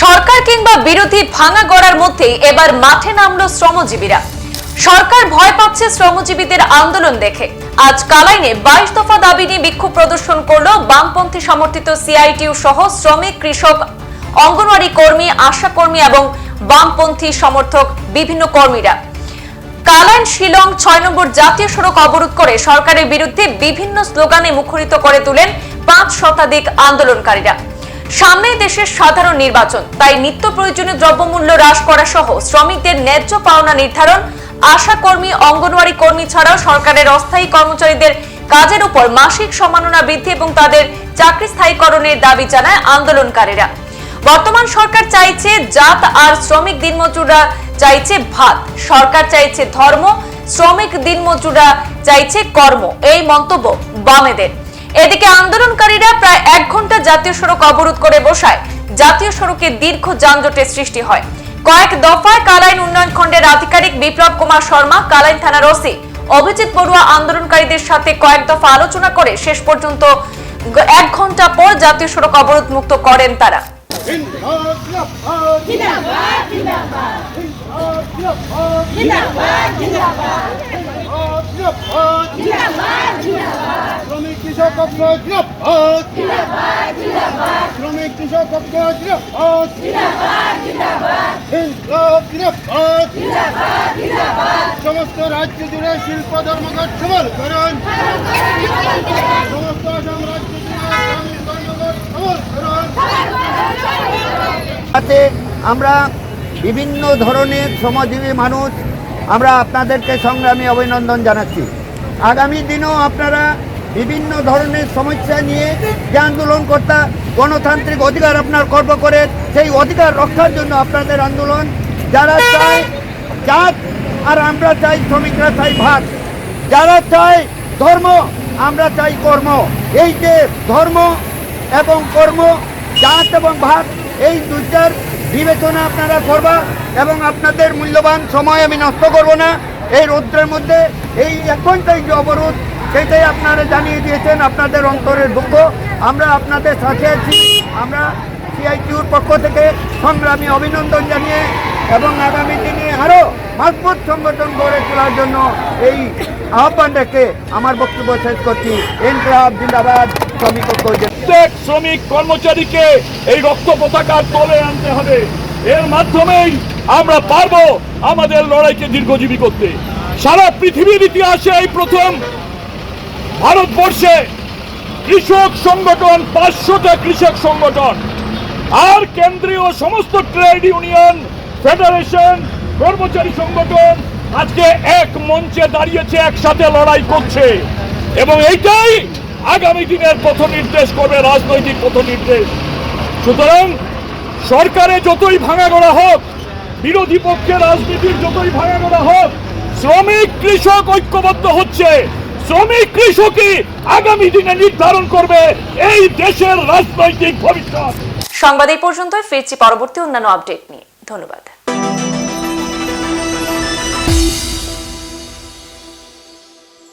সরকার কিংবা বিরোধী ভাঙা গড়ার মধ্যে এবার মাঠে নামলো শ্রমজীবীরা। সরকার ভয় পাচ্ছে শ্রমজীবীদের আন্দোলন দেখে। আজ কালাইনে বাইশ দফা দাবি নিয়ে বিক্ষোভ প্রদর্শন করল বামপন্থী সমর্থিত সিআইটিউ সহ শ্রমিক, কৃষক, অঙ্গনওয়াড়ি কর্মী, আশা কর্মী এবং বামপন্থী সমর্থক বিভিন্ন কর্মীরা। কালাইন শিলং ছয় নম্বর জাতীয় সড়ক অবরোধ করে সরকারের বিরুদ্ধে বিভিন্ন স্লোগানে মুখরিত করে তুলেন পাঁচ শতাধিক আন্দোলনকারীরা। সামনেই দেশের সাধারণ নির্বাচন, তাই নিত্য প্রয়োজনীয় দ্রব্যমূল্য হ্রাস করা সহ শ্রমিকদের ন্যায্য পাওনা নির্ধারণ আশা কর্মী অঙ্গনওয়াড়ি কর্মী ছাড়াও সরকারের অস্থায়ী কর্মচারীদের কাজের উপর মাসিক সম্মাননা বৃদ্ধি এবং তাদের চাকরি স্থায়ীকরণের দাবি জানায় আন্দোলনকারীরা। বর্তমান সরকার চাইছে জাত আর শ্রমিক দিনমজুররা চাইছে ভাত। সরকার চাইছে ধর্ম, শ্রমিক দিনমজুররা চাইছে কর্ম। এই মন্তব্য বামেদের। এদিকে আন্দোলনকারীরা প্রায় এক ঘণ্টা জাতীয় সড়ক অবরোধ করে বসায়। জাতীয় সড়কে দীর্ঘ যানজটের সৃষ্টি হয়। কয়েক দফায় কালাইন উন্নয়ন খণ্ডের আধিকারিক বিপ্লব কুমার শর্মা কালাইন থানার ওসি অভিজিৎ বড়ুয়া আন্দোলনকারীদের সাথে কয়েক দফা আলোচনা করে শেষ পর্যন্ত এক ঘণ্টা পর জাতীয় সড়ক অবরোধ মুক্ত করেন তারা। কৃষক শ্রমিক সমস্ত রাজ্য জুড়ে শিল্প ধর্মঘট সবল করুন। সমস্ত আমরা বিভিন্ন ধরনের শ্রমজীবী মানুষ, আমরা আপনাদেরকে সংগ্রামী অভিনন্দন জানাচ্ছি। আগামী দিনেও আপনারা বিভিন্ন ধরনের সমস্যা নিয়ে যে আন্দোলন কর্তা গণতান্ত্রিক অধিকার আপনার কর্ম করে, সেই অধিকার রক্ষার জন্য আপনাদের আন্দোলন। যারা চায় জাত, আর আমরা চাই শ্রমিকরা চাই ভাত। যারা চায় ধর্ম, আমরা চাই কর্ম। এই যে ধর্ম এবং কর্ম, জাত এবং ভাত, এই দুইটার বিবেচনা আপনারা করবা এবং আপনাদের মূল্যবান সময় আমি নষ্ট করব না। এই রৌদ্রের মধ্যে, এই এক ঘন্টায় যে অবরোধ সেটাই আপনারা জানিয়ে দিয়েছেন আপনাদের অন্তরের দুঃখ। আমরা আপনাদের সাথে আছি। আমরা সিআইটিউর পক্ষ থেকে সংগ্রামী অভিনন্দন জানিয়ে এবং আগামী দিনে আরও মজবুত সংগঠন গড়ে তোলার জন্য এই আহ্বান রেখে আমার বক্তব্য শেষ করছি। ইনকলাব জিন্দাবাদ শ্রমিক প্রত্যেক শ্রমিক কর্মচারীকে এই রক্ত পতাকার তলে আনতে হবে। এর মাধ্যমেই আমরা পারব আমাদের লড়াইকে দীর্ঘজীবী করতে। সারা পৃথিবীর ইতিহাসে এই প্রথম ভারতবর্ষে কৃষক সংগঠন, পাঁচশোটা কৃষক সংগঠন, আর কেন্দ্রীয় সমস্ত ট্রেড ইউনিয়ন, ফেডারেশন, কর্মচারী সংগঠন আজকে এক মঞ্চে দাঁড়িয়েছে, একসাথে লড়াই করছে। এবং এইটাই আগামী দিনের পথ নির্দেশ করবে, রাজনৈতিক পথ নির্দেশ। সুতরাং সরকারে যতই ভাঙাগড়া হোক, বিরোধী পক্ষে রাজনীতির যতই ভাঙাগড়া হোক, শ্রমিক, কৃষক ঐক্যবদ্ধ হচ্ছে। শ্রমিক কৃষকই আগামী দিনে নির্ধারণ করবে এই দেশের রাজনৈতিক ভবিষ্যৎ। সংবাদ এই পর্যন্ত ফিরছি পরবর্তী অন্যান্য আপডেট নিয়ে। ধন্যবাদ।